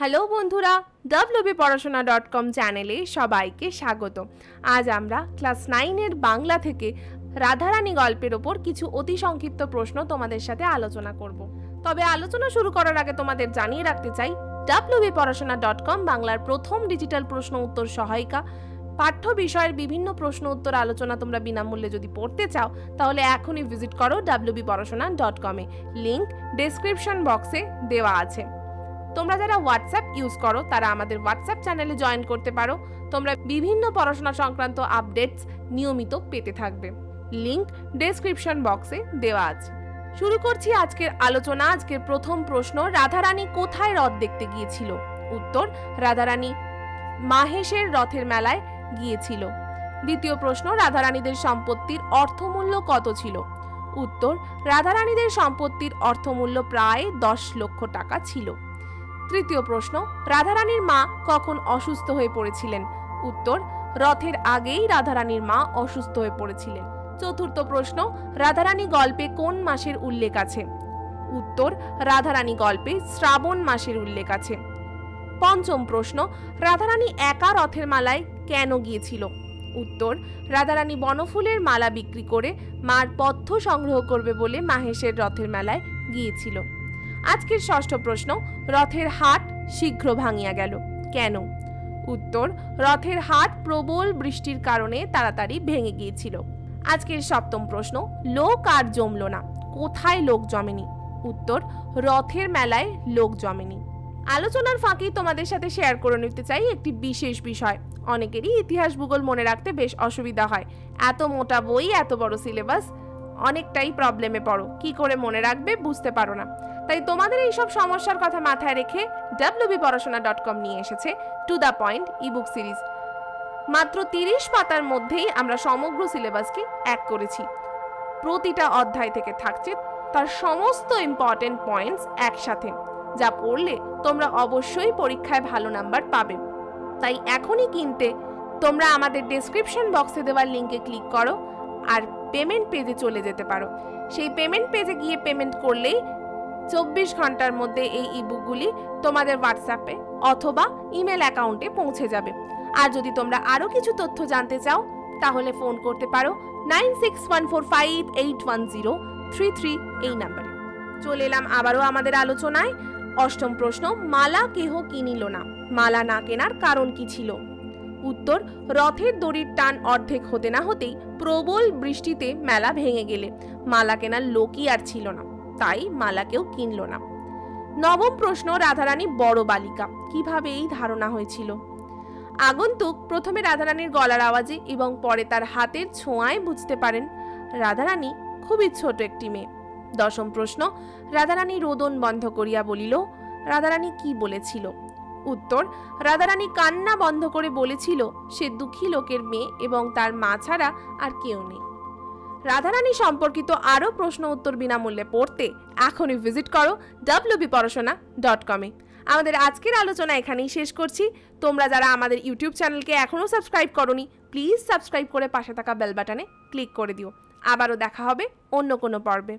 Hello বন্ধুরা WB পড়াশোনা dot com চ্যানেলে সবাইকে স্বাগত। আজ আমরা ক্লাস নাইনের বাংলা থেকে রাধারানী গল্পের ওপর কিছু অতি সংক্ষিপ্ত প্রশ্ন তোমাদের সাথে আলোচনা করব। তবে আলোচনা শুরু করার আগে তোমাদের জানিয়ে রাখতে চাই ডাব্লিউবি পড়াশোনা ডট কম বাংলার প্রথম ডিজিটাল প্রশ্ন উত্তর সহায়িকা। পাঠ্য বিষয়ের বিভিন্ন প্রশ্ন উত্তর আলোচনা তোমরা বিনামূল্যে যদি পড়তে চাও, তাহলে এখনই ভিজিট করো ডাব্লিউবি পড়াশোনা ডট কমে লিঙ্ক ডেসক্রিপশন বক্সে দেওয়া আছে। তোমরা যারা হোয়াটসঅ্যাপ ইউজ করো, তারা আমাদের হোয়াটসঅ্যাপ চ্যানেলে জয়েন করতে পারো। তোমরা বিভিন্ন পড়াশোনা সংক্রান্ত আপডেটস নিয়মিত পেতে থাকবে। লিংক ডেসক্রিপশন বক্সে দেওয়া আছে। শুরু করছি আজকের আলোচনা। আজকের প্রথম প্রশ্ন, রাধারানী কোথায় রথ দেখতে গিয়েছিল? উত্তর, রাধারানী মাহেশের রথের মেলায় গিয়েছিল। দ্বিতীয় প্রশ্ন, রাধারানীদের সম্পত্তির অর্থমূল্য কত ছিল? উত্তর, রাধারানীদের সম্পত্তির অর্থমূল্য প্রায় দশ লক্ষ টাকা ছিল। তৃতীয় প্রশ্ন, রাধারানীর মা কখন অসুস্থ হয়ে পড়েছিলেন? উত্তর, রথের আগেই রাধারানীর মা অসুস্থ হয়ে পড়েছিলেন। চতুর্থ প্রশ্ন, রাধারানী গল্পে কোন মাসের উল্লেখ আছে? উত্তর, রাধারানী গল্পে শ্রাবণ মাসের উল্লেখ আছে। পঞ্চম প্রশ্ন, রাধারানী একা রথের মালায় কেন গিয়েছিল? উত্তর, রাধারানী বনফুলের মালা বিক্রি করে মার পথ্য সংগ্রহ করবে বলে মাহেশের রথের মেলায় গিয়েছিল। আজকের ষষ্ঠ প্রশ্ন, রথের হাট শীঘ্র ভাঙিয়া গেল। কেন? উত্তর, রথের হাট প্রবল বৃষ্টির কারণে তাড়াতাড়ি ভেঙে গিয়েছিল। আজকের সপ্তম প্রশ্ন, লোক আর জমল না, কোথায় লোক জমেনি? উত্তর, রথের মেলায় লোক জমেনি। আলোচনার ফাঁকে তোমাদের সাথে শেয়ার করে নিতে চাই একটি বিশেষ বিষয়। অনেকেরই ইতিহাস ভূগোল মনে রাখতে বেশ অসুবিধা হয়। এত মোটা বই, এত বড় সিলেবাস অনেকটাই প্রবলেমে পড়ো। কি করে মনে রাখবে বুঝতে পারো না। তাই তোমাদের এই সব সমস্যার কথা মাথায় রেখে ডাব্লিউবি পড়াশোনা ডট কম নিয়ে এসেছে to the point ebook series মাত্র তিরিশ পাতার মধ্যেই আমরা সমগ্র সিলেবাসকে এক করেছি। প্রতিটা অধ্যায় থেকে থাকছে তার সমস্ত ইম্পর্টেন্ট পয়েন্টস একসাথে, যা পড়লে তোমরা অবশ্যই পরীক্ষায় ভালো নাম্বার পাবে। তাই এখনই কিনতে তোমরা আমাদের ডেসক্রিপশন বক্সে দেওয়ার লিঙ্কে ক্লিক করো। আর পেমেন্ট পেজে চলে যেতে পারো। সেই পেমেন্ট পেজে গিয়ে পেমেন্ট করলেই চব্বিশ ঘণ্টার মধ্যে এই ইবুকগুলি তোমাদের হোয়াটসঅ্যাপে অথবা ইমেল অ্যাকাউন্টে পৌঁছে যাবে। আর যদি তোমরা আরও কিছু তথ্য জানতে চাও, তাহলে ফোন করতে পারো nine six one four five eight one zero three three এই নাম্বারে চলে এলাম আবারও আমাদের আলোচনায়। অষ্টম প্রশ্ন, মালা কেহ কিনিল না? মালা না কেনার কারণ কি ছিল? উত্তর, রথের দড়ির টান অর্ধেক হতে না হতেই প্রবল বৃষ্টিতে মেলা ভেঙে গেলে। মালা কেনার লোকই আর ছিল না, তাই মালাকেও কিনল না। নবম প্রশ্ন, রাধারানী বড় বালিকা, কীভাবে এই ধারণা হয়েছিল? আগন্তুক প্রথমে রাধারানীর গলার আওয়াজে এবং পরে তার হাতের ছোঁয়ায় বুঝতে পারেন, রাধারানী খুবই ছোট একটি মেয়ে। দশম প্রশ্ন, রাধারানী রোদন বন্ধ করিয়া বলিল, রাধারানী কি বলেছিল? উত্তর, রাধারানী কান্না বন্ধ করে বলেছিল, সে দুঃখী লোকের মেয়ে এবং তার মা ছাড়া আর কেউ নেই। রাধারানী সম্পর্কিত আরও প্রশ্ন উত্তর বিনামূল্যে পড়তে এখনই ভিজিট করো ডাব্লিউবি পড়াশোনা ডট কমে আমাদের আজকের আলোচনা এখানেই শেষ করছি। তোমরা যারা আমাদের ইউটিউব চ্যানেলকে এখনও সাবস্ক্রাইব করনি, প্লিজ সাবস্ক্রাইব করে পাশে থাকা বেল বাটনে ক্লিক করে দিও। আবারও দেখা হবে অন্য কোনো পর্বে।